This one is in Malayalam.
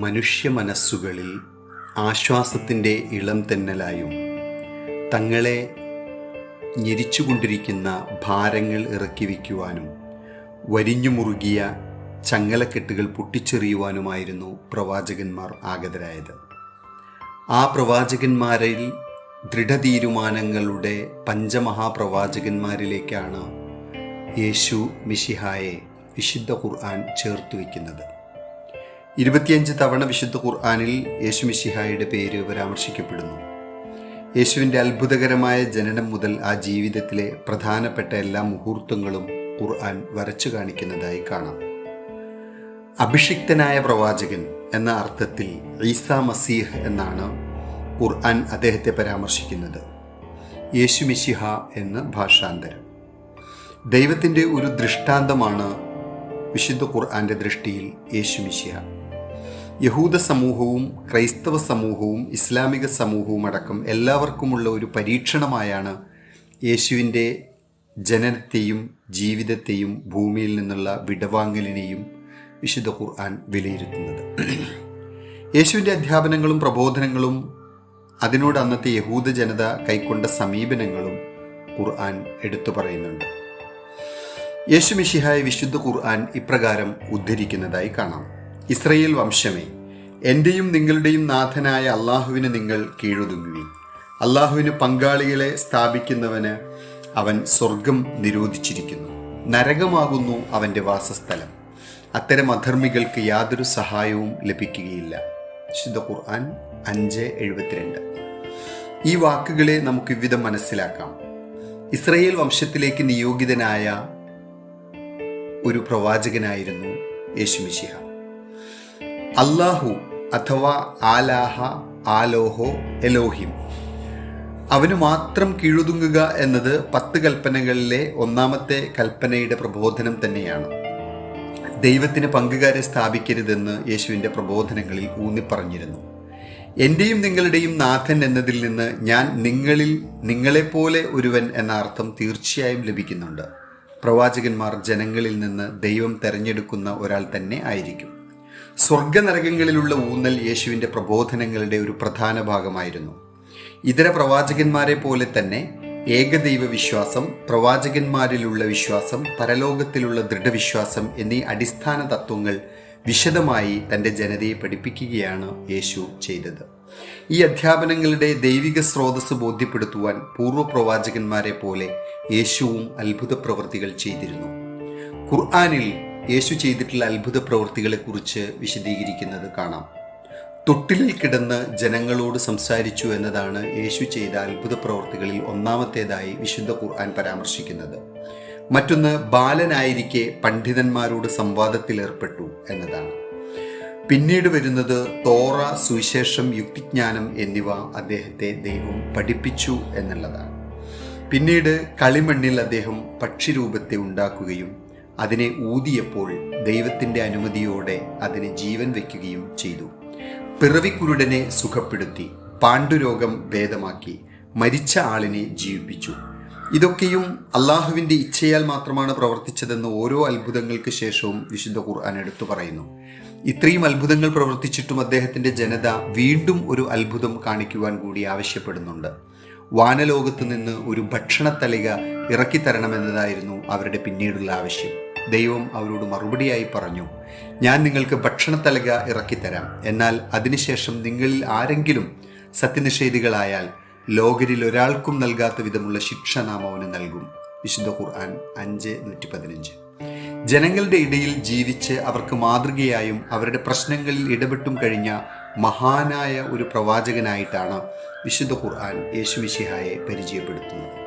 മനുഷ്യ മനസ്സുകളിൽ ആശ്വാസത്തിന്റെ ഇളം തെന്നലായും തങ്ങളെ ഞെരിച്ചുകൊണ്ടിരിക്കുന്ന ഭാരങ്ങൾ ഇറക്കി വയ്ക്കുവാനും വരിഞ്ഞു മുറുകിയ ചങ്ങലക്കെട്ടുകൾ പൊട്ടിച്ചെറിയുവാനുമായിരുന്നു പ്രവാചകന്മാർ ആഗതരായത്. ആ പ്രവാചകന്മാരിൽ ദൃഢതീരുമാനങ്ങളുടെ പഞ്ചമഹാപ്രവാചകന്മാരിലേക്കാണ് യേശു മിഷിഹായെ വിശുദ്ധ ഖുർആൻ ചേർത്തു വയ്ക്കുന്നത് ഇരുപത്തിയഞ്ച് തവണ വിശുദ്ധ ഖുർആാനിൽ യേശു മിഷിഹായുടെ പേര് പരാമർശിക്കപ്പെടുന്നു. യേശുവിന്റെ അത്ഭുതകരമായ ജനനം മുതൽ ആ ജീവിതത്തിലെ പ്രധാനപ്പെട്ട എല്ലാ മുഹൂർത്തങ്ങളും ഖുർആൻ വരച്ചു കാണിക്കുന്നതായി കാണാം. അഭിഷിക്തനായ പ്രവാചകൻ എന്ന അർത്ഥത്തിൽ ഈസ മസീഹ് എന്നാണ് ഖുർആൻ അദ്ദേഹത്തെ പരാമർശിക്കുന്നത്. യേശു മിശിഹ എന്ന് ഭാഷാന്തരം. ദൈവത്തിന്റെ ഒരു ദൃഷ്ടാന്തമാണ് വിശുദ്ധ ഖുർആന്റെ ദൃഷ്ടിയിൽ യേശു മിശിഹ. യഹൂദ സമൂഹവും ക്രൈസ്തവ സമൂഹവും ഇസ്ലാമിക സമൂഹവും അടക്കം എല്ലാവർക്കുമുള്ള ഒരു പരീക്ഷണമായാണ് യേശുവിന്റെ ജനനത്തെയും ജീവിതത്തെയും ഭൂമിയിൽ നിന്നുള്ള വിടവാങ്ങലിനെയും വിശുദ്ധ ഖുർആൻ വിലയിരുത്തുന്നത്. യേശുവിന്റെ അധ്യാപനങ്ങളും പ്രബോധനങ്ങളും അതിനോട് അന്നത്തെ യഹൂദ ജനത കൈക്കൊണ്ട സമീപനങ്ങളും ഖുർആൻ എടുത്തു പറയുന്നുണ്ട്. യേശു മിഷിഹായ വിശുദ്ധ ഖുർആൻ ഇപ്രകാരം ഉദ്ധരിക്കുന്നതായി കാണാം. ഇസ്രയേൽ വംശമേ എന്റെയും നിങ്ങളുടെയും നാഥനായ അള്ളാഹുവിന് നിങ്ങൾ കീഴുതുങ്ങുവി അള്ളാഹുവിന് പങ്കാളികളെ സ്ഥാപിക്കുന്നവന് അവൻ സ്വർഗം നിരോധിച്ചിരിക്കുന്നു. നരകമാകുന്നു അവന്റെ വാസസ്ഥലം. അത്തരം അധർമ്മികൾക്ക് യാതൊരു സഹായവും ലഭിക്കുകയില്ല. വിശുദ്ധ ഖുർആൻ അഞ്ച് എഴുപത്തിരണ്ട്. ഈ വാക്കുകളെ നമുക്ക് വിവിധം മനസ്സിലാക്കാം. ഇസ്രയേൽ വംശത്തിലേക്ക് നിയോഗിതനായ ഒരു പ്രവാചകനായിരുന്നു യേശുമിശിഹ അല്ലാഹു അഥവാ ആലാഹ ആലോഹോ എലോഹിം. അവന് മാത്രം കീഴുതുങ്ങുക എന്നത് പത്ത് കൽപ്പനകളിലെ ഒന്നാമത്തെ കൽപ്പനയുടെ പ്രബോധനം തന്നെയാണ്. ദൈവത്തിന് പങ്കുകാരെ സ്ഥാപിക്കരുതെന്ന് യേശുവിന്റെ പ്രബോധനങ്ങളിൽ ഊന്നിപ്പറഞ്ഞിരുന്നു. എന്റെയും നിങ്ങളുടെയും നാഥൻ എന്നതിൽ നിന്ന് ഞാൻ നിങ്ങളിൽ നിങ്ങളെപ്പോലെ ഒരുവൻ എന്ന അർത്ഥം തീർച്ചയായും ലഭിക്കുന്നുണ്ട്. പ്രവാചകന്മാർ ജനങ്ങളിൽ നിന്ന് ദൈവം തെരഞ്ഞെടുക്കുന്ന ഒരാൾ തന്നെ ആയിരിക്കും. സ്വർഗനരകങ്ങളിലുള്ള ഊന്നൽ യേശുവിന്റെ പ്രബോധനങ്ങളുടെ ഒരു പ്രധാന ഭാഗമായിരുന്നു. ഇതര പ്രവാചകന്മാരെ പോലെ തന്നെ ഏകദൈവ വിശ്വാസം പ്രവാചകന്മാരിലുള്ള വിശ്വാസം പരലോകത്തിലുള്ള ദൃഢവിശ്വാസം എന്നീ അടിസ്ഥാന തത്വങ്ങൾ വിശദമായി തന്റെ ജനതയെ പഠിപ്പിക്കുകയാണ് യേശു ചെയ്തത്. ഈ അധ്യാപനങ്ങളുടെ ദൈവിക സ്രോതസ് ബോധ്യപ്പെടുത്തുവാൻ പൂർവ പ്രവാചകന്മാരെ പോലെ യേശുവും അത്ഭുത പ്രവൃത്തികൾ ചെയ്തിരുന്നു. ഖുർആാനിൽ യേശു ചെയ്തിട്ടുള്ള അത്ഭുത പ്രവൃത്തികളെക്കുറിച്ച് വിശദീകരിക്കുന്നത് കാണാം. തൊട്ടിലിൽ കിടന്ന് ജനങ്ങളോട് സംസാരിച്ചു എന്നതാണ് യേശു ചെയ്ത അത്ഭുത പ്രവൃത്തികളിൽ ഒന്നാമത്തേതായി വിശുദ്ധ ഖുർആൻ പരാമർശിക്കുന്നത്. മറ്റൊന്ന് ബാലനായിരിക്കെ പണ്ഡിതന്മാരോട് സംവാദത്തിൽ ഏർപ്പെട്ടു എന്നതാണ്. പിന്നീട് വരുന്നത് തോറ സുവിശേഷം യുക്തിജ്ഞാനം എന്നിവ അദ്ദേഹത്തെ ദൈവം പഠിപ്പിച്ചു എന്നുള്ളതാണ്. പിന്നീട് കളിമണ്ണിൽ അദ്ദേഹം പക്ഷിരൂപത്തെ ഉണ്ടാക്കുകയും അതിനെ ഊതിയപ്പോൾ ദൈവത്തിന്റെ അനുമതിയോടെ അതിന് ജീവൻ വയ്ക്കുകയും ചെയ്തു. പിറവിക്കുരുടനെ സുഖപ്പെടുത്തി പാണ്ഡുരോഗം ഭേദമാക്കി മരിച്ച ആളിനെ ജീവിപ്പിച്ചു. ഇതൊക്കെയും അള്ളാഹുവിന്റെ ഇച്ഛയാൽ മാത്രമാണ് പ്രവർത്തിച്ചതെന്ന് ഓരോ അത്ഭുതങ്ങൾക്ക് ശേഷവും വിശുദ്ധ ഖുർആൻ എടുത്തു പറയുന്നു. ഇത്രയും അത്ഭുതങ്ങൾ പ്രവർത്തിച്ചിട്ടും അദ്ദേഹത്തിന്റെ ജനത വീണ്ടും ഒരു അത്ഭുതം കാണിക്കുവാൻ കൂടി ആവശ്യപ്പെടുന്നുണ്ട്. വാനലോകത്ത് നിന്ന് ഒരു ഭക്ഷണത്തലിക ഇറക്കിത്തരണമെന്നതായിരുന്നു അവരുടെ പിന്നീടുള്ള ആവശ്യം. ദൈവം അവരോട് മറുപടിയായി പറഞ്ഞു ഞാൻ നിങ്ങൾക്ക് ഭക്ഷണത്തലക ഇറക്കിത്തരാം. എന്നാൽ അതിനുശേഷം നിങ്ങളിൽ ആരെങ്കിലും സത്യനിഷേധികളായാൽ ലോകരിൽ ഒരാൾക്കും നൽകാത്ത വിധമുള്ള ശിക്ഷ നാം അവന് നൽകും. വിശുദ്ധ ഖുർആൻ അഞ്ച് നൂറ്റി പതിനഞ്ച് ജനങ്ങളുടെ ഇടയിൽ ജീവിച്ച് അവർക്ക് മാതൃകയായും അവരുടെ പ്രശ്നങ്ങളിൽ ഇടപെട്ടും കഴിഞ്ഞ മഹാനായ ഒരു പ്രവാചകനായിട്ടാണ് വിശുദ്ധ ഖുർആൻ യേശുവിശിഹായെ പരിചയപ്പെടുത്തുന്നത്.